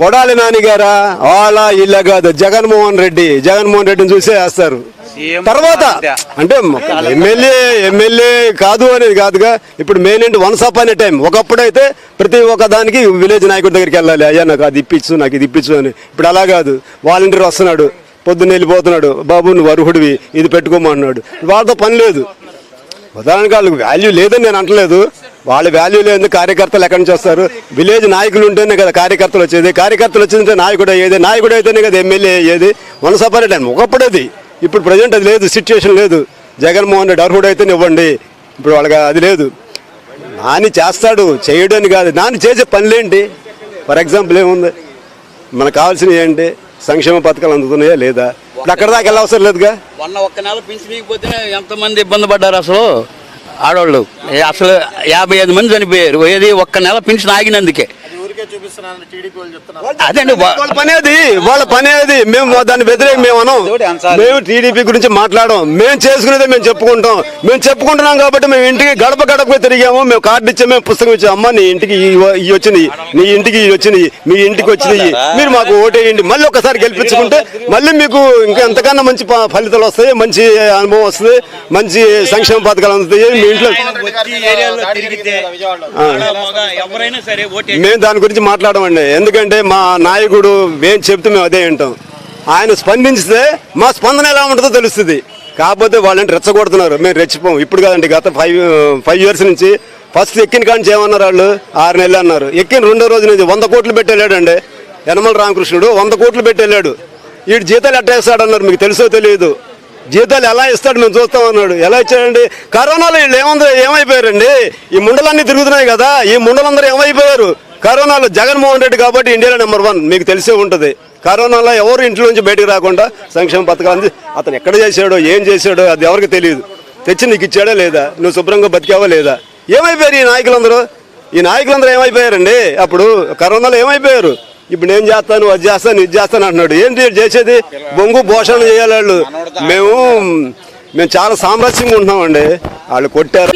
కొడాలి నాని గారా వాళ్ళ ఇళ్ళ కాదు జగన్మోహన్ రెడ్డి. జగన్మోహన్ రెడ్డిని చూసే వేస్తారు తర్వాత అంటే ఎమ్మెల్యే ఎమ్మెల్యే కాదు అనేది కాదుగా ఇప్పుడు మెయిన్ ఏంటి వన్స్ అప్ అనే టైం. ఒకప్పుడైతే ప్రతి ఒక్క దానికి విలేజ్ నాయకుడి దగ్గరికి వెళ్ళాలి. అయ్యా నాకు అది ఇప్పించు నాకు ఇది ఇప్పించు అని. ఇప్పుడు అలా కాదు. వాలంటీర్ వస్తున్నాడు పొద్దున్న వెళ్ళిపోతున్నాడు. బాబు నువ్వు అర్హుడివి ఇది పెట్టుకోమన్నాడు. వాళ్ళతో పని లేదు. ఉదాహరణకి వాళ్ళకి వాల్యూ లేదని నేను అంటలేదు. వాళ్ళ వాల్యూ లేదు కార్యకర్తలు ఎక్కడి నుంచి వస్తారు? విలేజ్ నాయకులు ఉంటేనే కదా కార్యకర్తలు వచ్చేది. కార్యకర్తలు వచ్చిందంటే నాయకుడు అయ్యేది. నాయకుడు అయితేనే కదా ఎమ్మెల్యే అయ్యేది. వన్ సపరేట్ అని ఒకప్పుడు అది ఇప్పుడు ప్రజెంట్ అది లేదు సిచ్యువేషన్ లేదు. జగన్మోహన్ రెడ్డి అర్హుడు అయితేనే ఇవ్వండి. ఇప్పుడు వాళ్ళకి అది లేదు. నాని చేస్తాడు చేయడని కాదు. నాని చేసే పనులేంటి ఫర్ ఎగ్జాంపుల్ ఏముంది? మనకు కావాల్సినవి ఏంటి? సంక్షేమ పథకాలు అందుతున్నాయా లేదా? ఇప్పుడు అక్కడ దాకా వెళ్ళవసరం లేదుగా? మొన్న ఒక్క నెల పెంచనీకపోతే ఎంతమంది ఇబ్బంది పడ్డారు అసలు? ఆడవాళ్ళు అసలు యాభై ఐదు మంది చనిపోయారు. ఏది ఒక్క నెల పెన్షన్ ఆగినందుకే. అదండి వా- వాళ్ళ పని అది వాళ్ళ పని అది. మేము దాన్ని వ్యతిరేక మేము అనం. మేము టీడీపీ గురించి మాట్లాడడం. మేము చేసుకునేదే మేము చెప్పుకుంటాం. మేము చెప్పుకుంటున్నాం కాబట్టి మేము ఇంటికి గడప గడప తిరిగాము. మేము కార్డు ఇచ్చాము మేము పుస్తకం ఇచ్చాము అమ్మ నీ ఇంటికి ఈ వ- ఈ వచ్చినాయి. నీ ఇంటికి ఈ వచ్చినాయి. మీ ఇంటికి వచ్చినాయి. మీరు మాకు ఓటేయండి. మళ్ళీ ఒకసారి గెలిపించుకుంటే మళ్ళీ మీకు ఇంకా ఎంతకన్నా మంచి ఫలితాలు వస్తాయి మంచి అనుభవం వస్తుంది మంచి సంక్షేమ పథకాలు అందుతాయి. మీ ఇంట్లో మేము దాని గురించి మాట్లాడమండి. ఎందుకంటే మా నాయకుడు ఏం చెప్తే మేము అదే వింటాం. ఆయన స్పందించితే మా స్పందన ఎలా ఉంటుందో తెలుస్తుంది. కాకపోతే వాళ్ళని రెచ్చగొడుతున్నారు. మేము రెచ్చిపోం. ఇప్పుడు కాదండి గత ఫైవ్ ఫైవ్ ఇయర్స్ నుంచి ఫస్ట్ ఎక్కిన కాంచి ఏమన్నారు వాళ్ళు? ఆరు నెలలు అన్నారు. ఎక్కిన రెండో రోజు నుంచి వంద కోట్లు పెట్టి వెళ్ళాడండి యనమల రామకృష్ణుడు వంద కోట్లు పెట్టి వెళ్ళాడు వీడు జీతాలు ఎట్టేస్తాడన్నారు మీకు తెలుసో తెలియదు. జీతాలు ఎలా ఇస్తాడు మేము చూస్తాం అన్నాడు. ఎలా ఇచ్చాడండి? కరోనాలో వీళ్ళు ఏముంది ఏమైపోయారండి? ఈ ముండలన్నీ తిరుగుతున్నాయి కదా. ఈ ముండలందరూ ఏమైపోయారు? కరోనాలో జగన్మోహన్ రెడ్డి కాబట్టి ఇండియాలో నెంబర్ వన్ మీకు తెలిసే ఉంటుంది. కరోనాలో ఎవరు ఇంట్లో నుంచి బయటకు రాకుండా సంక్షేమ పథకాలు అతను ఎక్కడ చేశాడో ఏం చేశాడో అది ఎవరికి తెలియదు. తెచ్చి నీకు ఇచ్చాడా లేదా? నువ్వు శుభ్రంగా బతికావా లేదా? ఏమైపోయారు ఈ నాయకులందరూ? ఈ నాయకులందరూ ఏమైపోయారండి? అప్పుడు కరోనాలో ఏమైపోయారు? ఇప్పుడు నేను చేస్తాను అది చేస్తాను ఇది చేస్తాను అంటున్నాడు. ఏంటి చేసేది? బొంగు భోషణ చేయాలి వాళ్ళు. మేము మేము చాలా సామరస్యంగా ఉంటున్నామండి. వాళ్ళు కొట్టారు.